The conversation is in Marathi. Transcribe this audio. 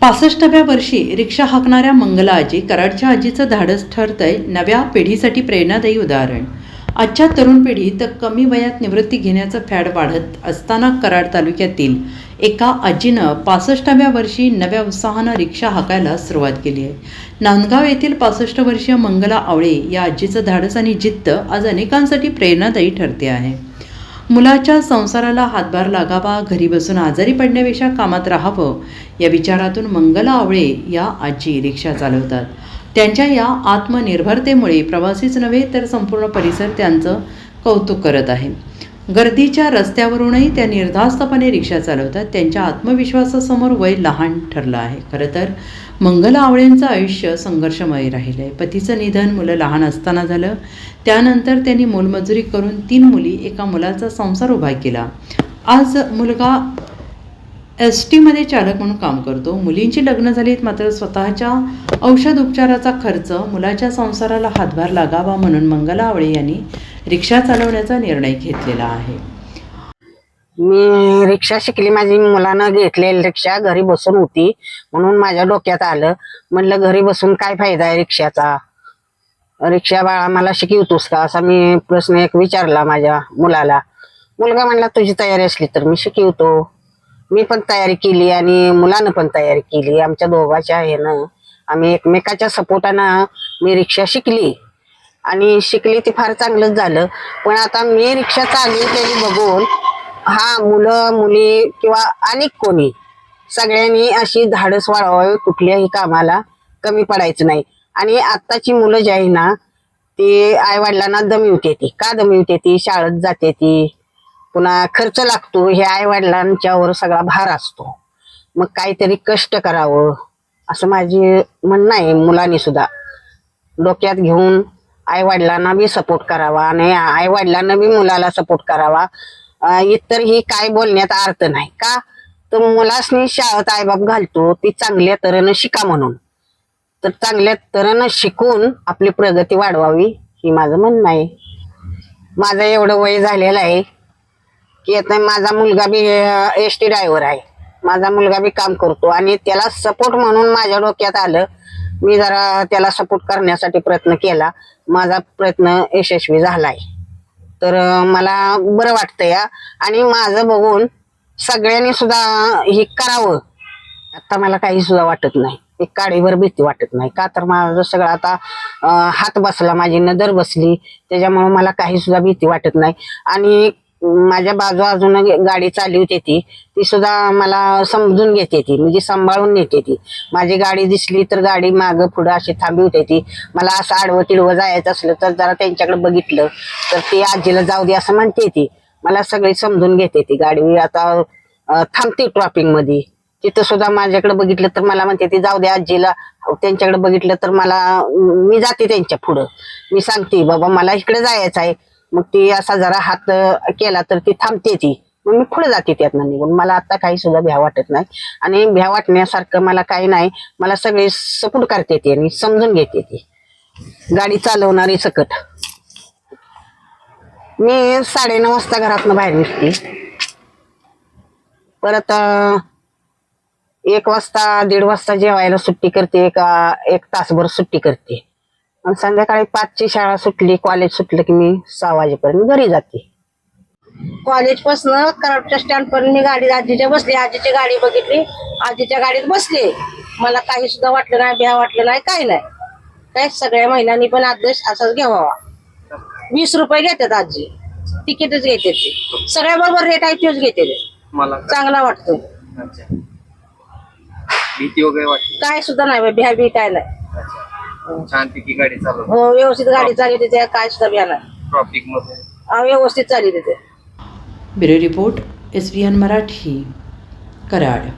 पासष्टव्या वर्षी रिक्षा हाकणाऱ्या मंगला आजी कराडच्या आजीचं धाडस ठरतंय नव्या पिढीसाठी प्रेरणादायी उदाहरण. आजच्या तरुण पिढी तर कमी वयात निवृत्ती घेण्याचं फॅड वाढत असताना कराड तालुक्यातील एका आजीनं पासष्टाव्या वर्षी नव्या उत्साहानं रिक्षा हाकायला सुरुवात केली आहे. नांदगाव येथील पासष्ट वर्षीय मंगला आवळे या आजीचं धाडस आणि जिद्द आज अनेकांसाठी प्रेरणादायी ठरते आहे. मुलाच्या संसाराला हातभार लागावा घरी बसून आजारी पडण्यापेक्षा कामात राहावं या विचारातून मंगला आवळे या आजी रिक्षा चालवतात. त्यांच्या या आत्मनिर्भरतेमुळे प्रवासीच नव्हे तर संपूर्ण परिसर त्यांचं कौतुक करत आहे. गर्दीच्या रस्त्यावरूनही त्या निर्धास्तपणे रिक्षा चालवतात. त्यांच्या आत्मविश्वासासमोर वय लहान ठरलं आहे. खरं तर मंगला आवळेंचं आयुष्य संघर्षमय राहिलं. आहे पतीचं निधन मुलं लहान असताना झालं. त्यानंतर त्यांनी मोलमजुरी करून तीन मुली एका मुलाचा संसार उभा केला. आज मुलगा एस टीमध्ये चालक म्हणून काम करतो. मुलींची लग्न झालीत मात्र स्वतःच्या औषध उपचाराचा खर्च मुलाच्या संसाराला हातभार लागावा म्हणून मंगला आवळे यांनी रिक्षा चालवण्याचा निर्णय घेतलेला आहे. मी रिक्षा शिकली माझी मुलानं घेतलेली रिक्षा घरी बसून होती. म्हणून माझ्या डोक्यात आलं. म्हणलं घरी बसून काय फायदा आहे रिक्षाचा? रिक्षा बाळा मला शिकवतोस का? असा मी प्रश्न एक विचारला माझ्या मुलाला. मुलगा म्हणला तुझी तयारी असली तर मी शिकवतो. मी पण तयारी केली आणि मुलानं पण तयारी केली. आमच्या दोघांच्या ना आम्ही एकमेकाच्या सपोर्टानं मी रिक्षा शिकली. आणि शिकली ती फार चांगलंच झालं. पण आता मी रिक्षा चालवतेली बघून हा मुलं मुली किंवा अनेक कोणी. सगळ्यांनी अशी धाडस वाढवावी कुठल्याही कामाला कमी पडायचं नाही. आणि आत्ताची मुलं जी आहे ना ती आई वडिलांना ती का दमिवते ती शाळेत जाते ती. पुन्हा खर्च लागतो. हे आई वडिलांच्यावर सगळा भार असतो. मग काहीतरी कष्ट करावं. असं माझी म्हणणं आहे मुलांनी सुद्धा. डोक्यात घेऊन आई वडिलांना बी सपोर्ट करावा आणि आई वडिलांना बी मुलाला सपोर्ट करावा. इतर ही काय बोलण्यात अर्थ नाही. का? तर मुलासनी शाळेत आईबाप घालतो ती चांगल्या तऱ्हेनं शिका म्हणून. तर चांगल्या तऱ्हेनं शिकून आपली प्रगती वाढवावी ही माझं म्हणणं आहे. माझं एवढं वय झालेलं आहे की आता माझा मुलगा बी एस टी ड्रायव्हर आहे. माझा मुलगा बी काम करतो आणि त्याला सपोर्ट म्हणून माझ्या डोक्यात आलं. मी जरा त्याला सपोर्ट करण्यासाठी प्रयत्न केला. माझा प्रयत्न यशस्वी झाला आहे. तर मला बरं वाटतं या. आणि माझं बघून सगळ्यांनी सुद्धा हे करावं. आता मला काही सुद्धा वाटत नाही. एक काडीवर भीती वाटत नाही. का तर माझं सगळं आता हात बसला माझी नजर बसली. त्याच्यामुळे मला काही सुद्धा भीती वाटत नाही. आणि माझ्या बाजू अजून गाडी चालवते ती. ती सुद्धा मला समजून घेते ती म्हणजे सांभाळून नेते ती. माझी गाडी दिसली तर गाडी मागं पुढं अशी थांबवते ती. मला असं आडवं तिडवं जायचं असलं तर जरा त्यांच्याकडे बघितलं. तर ती आजीला जाऊ दे असं म्हणते ती. मला सगळी समजून घेते ती गाडी. आता थांबते ट्रॉपिंगमध्ये तिथं सुद्धा माझ्याकडे बघितलं तर मला म्हणते ती जाऊ दे आजीला. त्यांच्याकडे बघितलं तर मला मी जाते त्यांच्या पुढं. मी सांगते बाबा मला इकडे जायचं आहे मग ती असा जरा हात केला तर ती थांबते ती. मग मी पुढे जाते त्यातनं निघून. मला आता काही सुद्धा भ्या वाटत नाही. आणि भ्या वाटण्यासारखं मला काही नाही. मला सगळे सपोर्ट करते ती आणि समजून घेते ती. गाडी चालवणारी सकट. मी साडेनऊ वाजता घरातनं बाहेर निघते. परत एक वाजता दीड वाजता जेवायला सुट्टी करते. का एक तासभर सुट्टी करते. आणि संध्याकाळी पाचची शाळा सुटली कॉलेज सुटलं की मी सहा वाजेपर्यंत घरी जाते. कॉलेज पासन कराडच्या स्टँड पर्यंत मी गाडी आजीच्या बसली. आजीची गाडी बघितली. आजीच्या गाडीत बसले. मला काही सुद्धा वाटलं नाही भ्या वाटलं नाही काही नाही. काय सगळ्या महिलांनी पण आदेश असाच घ्यावा. वीस रुपये घेतात आजी. तिकीटच घेते ते. सगळ्या बरोबर रेट आहे तोच घेते ते. मला चांगला वाटतो. भीती वगैरे काय सुद्धा नाही बा, भ्या बी काय नाही गाडी चालवतो हो व्यवस्थित गाडी चालली तिथे काय नाही. ट्रॉफिकमध्ये हा, व्यवस्थित चालली तिथे. Bureau report S B N Marathi Karad.